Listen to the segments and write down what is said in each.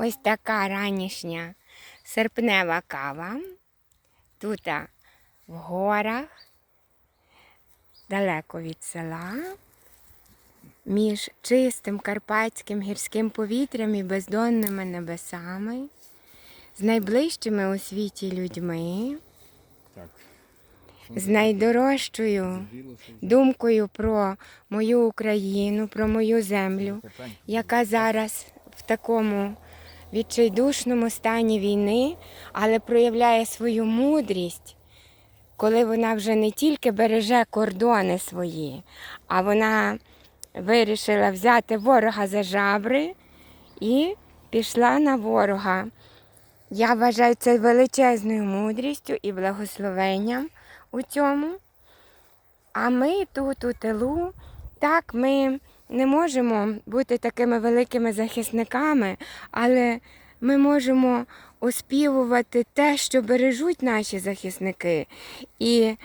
Ось така ранішня серпнева кава. Тут в горах, далеко від села, між чистим карпатським гірським повітрям і бездонними небесами, з найближчими у світі людьми, Так. з найдорожчою думкою про мою Україну, про мою землю, яка зараз в такому відчайдушному стані війни, але проявляє свою мудрість, коли вона вже не тільки береже кордони свої, а вона вирішила взяти ворога за жабри і пішла на ворога. Я вважаю це величезною мудрістю і благословенням у цьому. А ми тут у тилу, так, ми не можемо бути такими великими захисниками, але ми можемо оспівувати те, що бережуть наші захисники, і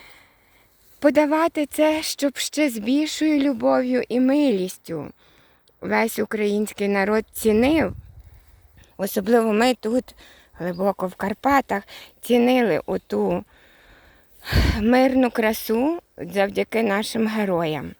подавати це, щоб ще з більшою любов'ю і милістю весь український народ цінив. Особливо ми тут, глибоко в Карпатах, цінили оту мирну красу завдяки нашим героям.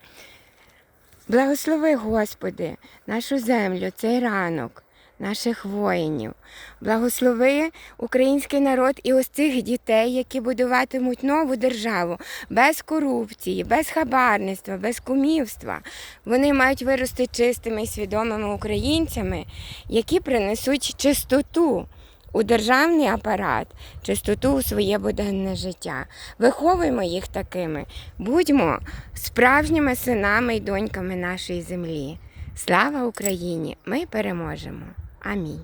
Благослови, Господи, нашу землю, цей ранок, наших воїнів. Благослови український народ і ось цих дітей, які будуватимуть нову державу без корупції, без хабарництва, без кумівства. Вони мають вирости чистими і свідомими українцями, які принесуть чистоту у державний апарат, чистоту у своє буденне життя. Виховуємо їх такими, будьмо справжніми синами і доньками нашої землі. Слава Україні! Ми переможемо! Амінь.